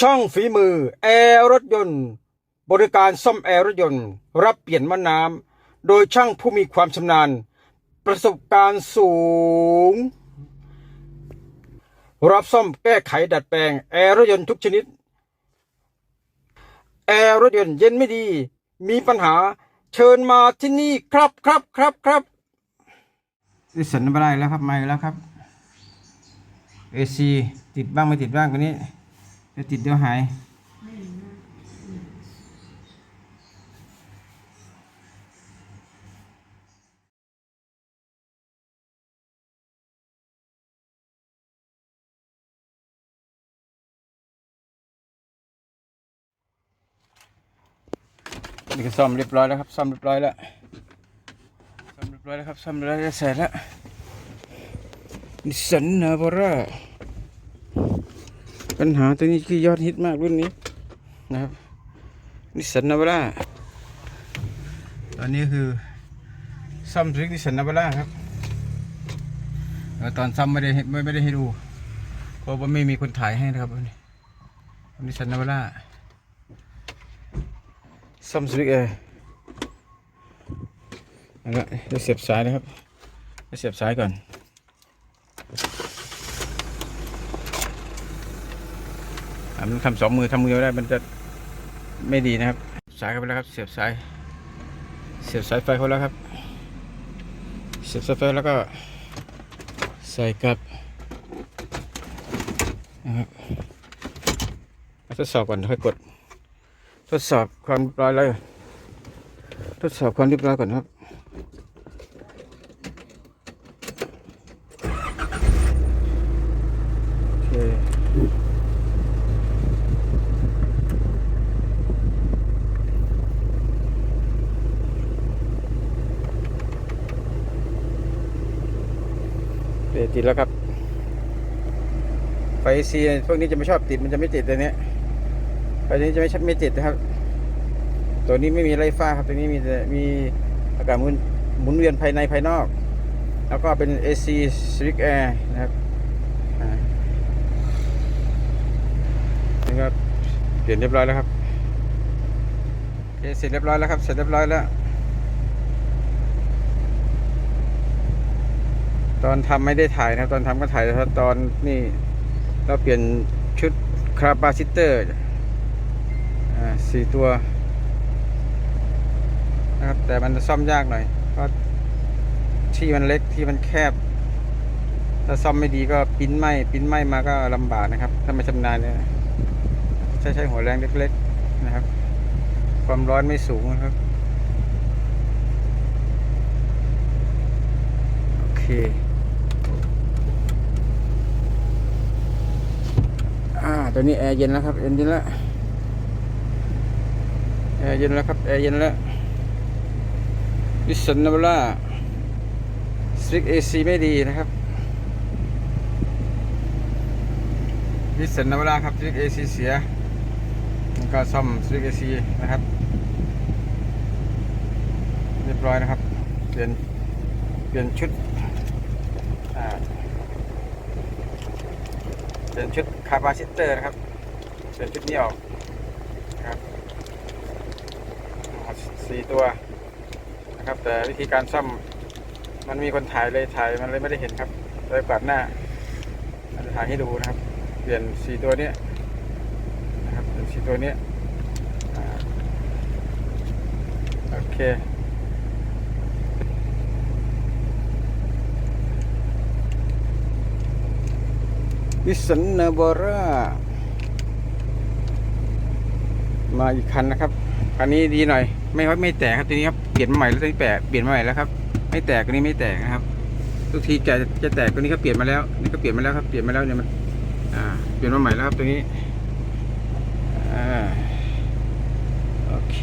ช่องฝีมือ แอร์รถยนต์ บริการซ่อมแอร์รถยนต์ รับเปลี่ยนม้อน้ำโดยช่างผู้มีความชำนาญ ประสบการณ์สูง รับซ่อมแก้ไขดัดแปลง แอร์รถยนต์ทุกชนิด แอร์รถยนต์เย็นไม่ดี มีปัญหาเชิญมาที่นี่ครับครับครับครับดิสันไม่ได้แล้วครับไม่แล้วครับเอซีติดบ้างไม่ติดบ้างคนนี้ เดี๋ยวติดเดี๋ยวหาย นี่ก็ซ่อมเรียบร้อยแล้วครับ ซ่อมเรียบร้อยแล้วซ่อมเรียบร้อยแล้วครับซ่อมเรียบร้อยแล้วเสร็จแล้วนิสสันนาวาร่า ปัญหาตัวนี้คือยอดฮิตมากรุ่นนี้นะครับนิสสันนาวาร่าตอนนี้คือซ่อมทริกนิสสันนาวาร่าครับตอนซ่อมไม่ได้ไม่ไม่ได้ให้ดูเพราะว่าไม่มีคนถ่ายให้นะครับวันนี้นิสสันนาวาร่าซ่อมสวิตช์แอร์เอาละจะเสียบสายนะครับจะเสียบสายก่อนอะ มันทำสองมือทำมือไม่ได้มันจะไม่ดีนะครับ สายเข้าไปแล้วครับ เสียบสาย เสียบสายไฟเข้าแล้วครับ เสียบสายไฟแล้วก็ใส่กับนะครับทดสอบก่อนค่อยกด ทดสอบความเรียบร้อยแล้วทดสอบความเรียบร้อยก่อนครับ โอเคเดี๋ยว ติดแล้วครับ ไฟซีพวกนี้จะไม่ชอบติดมันจะไม่ติดตัวนี้ไฟนี้จะไม่ชัดไม่ติดนะครับ ตัวนี้ไม่มีไรฟ้าครับตัวนี้มีมีอากาศหมุนหมุนเวียนภายในภายนอก แล้วก็เป็น AC Strict Air นะครับนี่ก็เปลี่ยนเรียบร้อยแล้วครับโอเคเสร็จเรียบร้อยแล้วครับ เสร็จเรียบร้อยแล้ว ตอนทำไม่ได้ถ่ายนะตอนทำก็ถ่ายแต่ตอนนี่เราเปลี่ยนชุดคาปาซิเตอร์อ่าสี่ตัวนะครับแต่มันซ่อมยากหน่อยเพราะที่มันเล็กที่มันแคบ ถ้าซ่อมไม่ดีก็ปิ้นไหมปิ้นไหมมาก็ลำบากนะครับ ถ้าไม่ชำนาญเนี่ยใช้ใช้หัวแรงเล็ก ๆนะครับ ความร้อนไม่สูงนะครับโอเคอ่า ตัวนี้แอร์เย็นแล้วครับเย็นแล้ว แอร์เย็นแล้วครับแอร์เย็นแล้ววิสันนาวล่าสวิกเอซีไม่ดีนะครับวิสันนาวล่าครับสวิกเอซีเสียก็ซ่อมสวิกเอซีนะครับ เรียบร้อยนะครับ เปลี่ยนเปลี่ยนชุดอ่า เปลี่ยนชุดคาปาซิเตอร์นะครับเปลี่ยนชุดนี้ออกนะครับสี่ตัวนะครับ แต่วิธีการซ่อมมันมีคนถ่ายเลยถ่ายมันเลยไม่ได้เห็นครับเลยปัดหน้ามันจะถ่ายให้ดูนะครับ เปลี่ยนสี่ตัวนี้นะครับเปลี่ยนสี่ตัวนี้โอเค วิสันนาบาร่ามาอีกคันนะครับคันนี้ดีหน่อย ไม่ไม่แตกครับทีนี้ครับเปลี่ยนมาใหม่แล้วตัวนี้แปะเปลี่ยนมาใหม่แล้วครับ ไม่แตกตัวนี้ไม่แตกนะครับ ทุกทีจะจะแตกตัวนี้ก็เปลี่ยนมาแล้วนี่ก็เปลี่ยนมาแล้วครับเปลี่ยนมาแล้วเนี่ยมันอ่าเปลี่ยนมาใหม่แล้วครับตัวนี้อ่าโอเค